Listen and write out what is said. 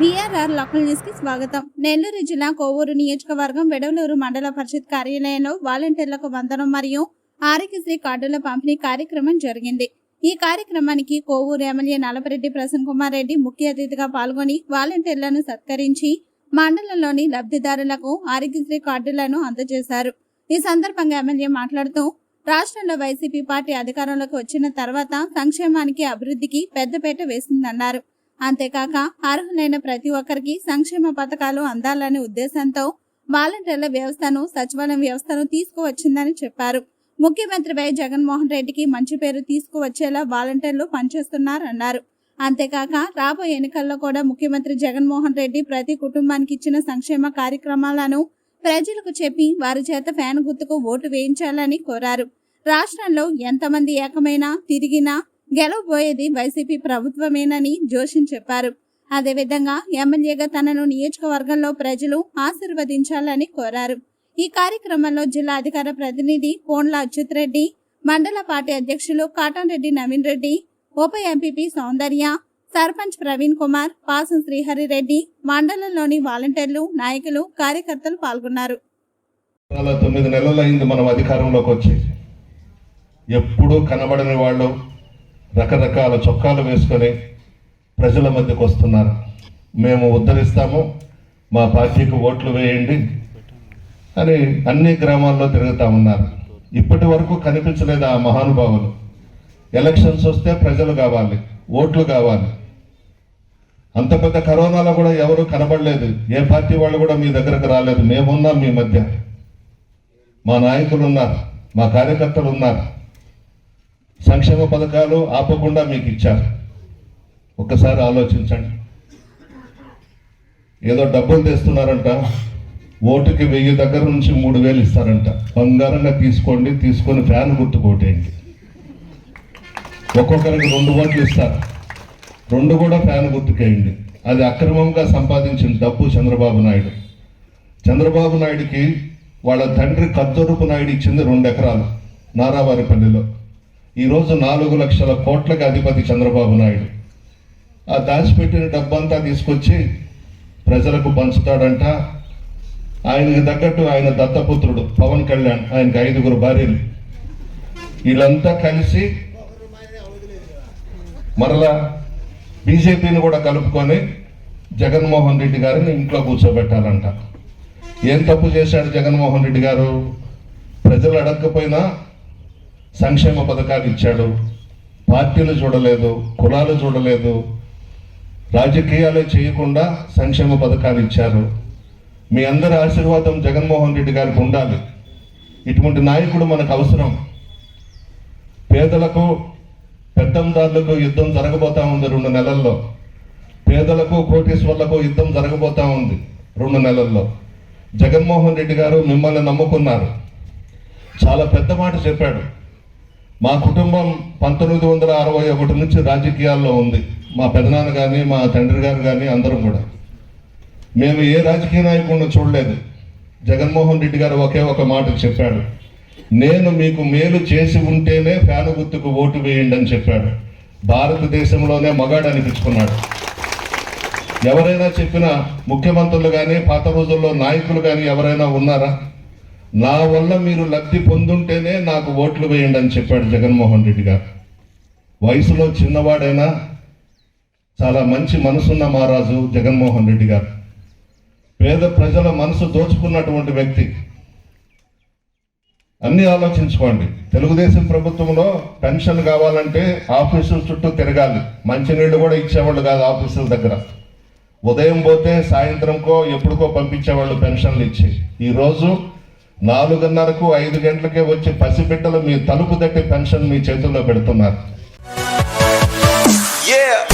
BRR local న్యూస్కి స్వాగతం. నెల్లూరు జిల్లా కోవూరు నియోజకవర్గం వెడవలూరు మండల పరిషత్ కార్యాలయంలో వాలంటీర్లకు వందనం మరియు ఆరోగ్యశ్రీ కార్డుల పంపిణీ కార్యక్రమం జరిగింది. ఈ కార్యక్రమానికి కోవూరు ఎమ్మెల్యే నలపరెడ్డి ప్రసన్న కుమార్ రెడ్డి ముఖ్య అతిథిగా పాల్గొని వాలంటీర్లను సత్కరించి మండలంలోని లబ్ధిదారులకు ఆరోగ్యశ్రీ కార్డులను అందజేశారు. ఈ సందర్భంగా ఎమ్మెల్యే మాట్లాడుతూ రాష్ట్రంలో వైసీపీ పార్టీ అధికారంలోకి వచ్చిన తర్వాత సంక్షేమానికి అభివృద్ధికి పెద్దపేట వేసిందన్నారు. అంతేకాక అర్హులైన ప్రతి ఒక్కరికి సంక్షేమ పథకాలు అందాలనే ఉద్దేశంతో వాలంటీర్ల వ్యవస్థను సచివాలయం వ్యవస్థను తీసుకువచ్చిందని చెప్పారు. ముఖ్యమంత్రిపై జగన్మోహన్ రెడ్డికి మంచి పేరు తీసుకువచ్చేలా వాలంటీర్లు పనిచేస్తున్నారన్నారు. అంతేకాక రాబోయే ఎన్నికల్లో కూడా ముఖ్యమంత్రి జగన్మోహన్ రెడ్డి ప్రతి కుటుంబానికి ఇచ్చిన సంక్షేమ కార్యక్రమాలను ప్రజలకు చెప్పి వారి చేత ఫ్యాన్ గుర్తుకు ఓటు వేయించాలని కోరారు. రాష్ట్రంలో ఎంతమంది ఏకమైనా తిరిగినా గెలవబోయేది వైసీపీ ప్రభుత్వమేనని జోషిన్ చెప్పారు. అదేవిధంగా ఎమ్మెల్యేగా తనను నియోజకవర్గంలో ప్రజలు ఆశీర్వదించాలని కోరారు. ఈ కార్యక్రమంలో జిల్లా అధికార ప్రతినిధి పోన్ల అచ్యుత్ రెడ్డి మండల పార్టీ అధ్యక్షులు కాటన్ రెడ్డి నవీన్ రెడ్డి ఉప ఎంపీపీ సౌందర్య సర్పంచ్ ప్రవీణ్ కుమార్ పాసం శ్రీహరి రెడ్డి మండలంలోని వాలంటీర్లు నాయకులు కార్యకర్తలు పాల్గొన్నారు. తొమ్మిది నెలలు అయింది మనం అధికారంలోకి వచ్చి ఎప్పుడూ కనబడని వాళ్ళు. రకరకాల చొక్కాలు వేసుకొని ప్రజల మధ్యకు వస్తున్నారు. మేము ఉద్ధరిస్తాము మా పార్టీకి ఓట్లు వేయండి అని అన్ని గ్రామాల్లో తిరుగుతూ ఉన్నారు. ఇప్పటి వరకు కనిపించలేదు ఆ మహానుభావులు? ఎలక్షన్స్ వస్తే ప్రజలు కావాలి ఓట్లు కావాలి. అంత పెద్ద కరోనాలో కూడా ఎవరు కనబడలేదు. ఏ పార్టీ వాళ్ళు కూడా మీ దగ్గరకు రాలేదు. మేమున్నాం మీ మధ్య. మా నాయకులు ఉన్నారు మా కార్యకర్తలు ఉన్నారు. సంక్షేమ పథకాలు ఆపకుండా మీకు ఇచ్చారు. ఒక్కసారి ఆలోచించండి. ఏదో డబ్బులు తెస్తున్నారంట ఓటుకి వెయ్యి దగ్గర నుంచి మూడు వేలు ఇస్తారంట. బంగారంగా తీసుకోండి తీసుకొని ఫ్యాన్ గుర్తు కొట్టేయండి ఒక్కొక్కరికి రెండు ఓట్లు ఇస్తారు. రెండు కూడా ఫ్యాన్ గుర్తుకేయండి. అది అక్రమంగా సంపాదించిన డబ్బు చంద్రబాబు నాయుడు. చంద్రబాబు నాయుడికి వాళ్ళ తండ్రి కద్దరుపు నాయుడు ఇచ్చింది రెండు ఎకరాలు నారావారిపల్లిలో. ఈరోజు నాలుగు లక్షల కోట్లకి అధిపతి చంద్రబాబు నాయుడు. ఆ దాచిపెట్టిన డబ్బంతా తీసుకొచ్చి ప్రజలకు పంచుతాడంట. ఆయనకి తగ్గట్టు ఆయన దత్తపుత్రుడు పవన్ కళ్యాణ్ ఆయనకి ఐదుగురు భార్యలు. వీళ్ళంతా కలిసి మరలా బీజేపీని కూడా కలుపుకొని జగన్మోహన్ రెడ్డి గారిని ఇంట్లో కూర్చోబెట్టాలంట. ఏం తప్పు చేశాడు జగన్మోహన్ రెడ్డి గారు? ప్రజలు అడగకపోయినా సంక్షేమ పథకాలు ఇచ్చాడు. పార్టీలు చూడలేదు కులాలు చూడలేదు. రాజకీయాలే చేయకుండా సంక్షేమ పథకాలు ఇచ్చారు. మీ అందరి ఆశీర్వాదం జగన్మోహన్ రెడ్డి గారికి ఉండాలి. ఇటువంటి నాయకుడు మనకు అవసరం. పేదలకు పెద్దందారులకు యుద్ధం జరగబోతా ఉంది రెండు నెలల్లో. పేదలకు కోటీశ్వర్లకు యుద్ధం జరగబోతా ఉంది రెండు నెలల్లో. జగన్మోహన్ రెడ్డి గారు మిమ్మల్ని నమ్ముకున్నారు. చాలా పెద్ద మాట చెప్పాడు. మా కుటుంబం పంతొమ్మిది వందల అరవై ఒకటి నుంచి రాజకీయాల్లో ఉంది. మా పెదనాన్న కానీ మా తండ్రి గారు కానీ అందరం కూడా. మేము ఏ రాజకీయ నాయకుడిని చూడలేదు. జగన్మోహన్ రెడ్డి గారు ఒకే ఒక మాట చెప్పాడు. నేను మీకు మేలు చేసి ఉంటేనే ఫ్యాను గుర్తుకు ఓటు వేయండి అని చెప్పాడు. భారతదేశంలోనే మగాడు అనిపించుకున్నాడు. ఎవరైనా చెప్పిన ముఖ్యమంత్రులు కానీ పాత రోజుల్లో నాయకులు కానీ ఎవరైనా ఉన్నారా? నా వల్ల మీరు లబ్ధి పొందుంటేనే నాకు ఓట్లు వేయండి అని చెప్పాడు జగన్మోహన్ రెడ్డి గారు. వయసులో చిన్నవాడైనా చాలా మంచి మనసున్న మహారాజు జగన్మోహన్ రెడ్డి గారు. పేద ప్రజల మనసు దోచుకున్నటువంటి వ్యక్తి. అన్ని ఆలోచించుకోండి. తెలుగుదేశం ప్రభుత్వంలో పెన్షన్ కావాలంటే ఆఫీసుల చుట్టూ తిరగాలి. మంచినీళ్ళు కూడా ఇచ్చేవాళ్ళు కాదు ఆఫీసుల దగ్గర. ఉదయం పోతే సాయంత్రంకో ఎప్పుడుకో పంపించేవాళ్ళు పెన్షన్లు ఇచ్చి. ఈరోజు నాలుగున్నరకు ఐదు గంటలకే వచ్చి పసిబిడ్డలు మీ తలుపు తట్టి పెన్షన్ మీ చేతుల్లో పెడుతున్నారు Yeah.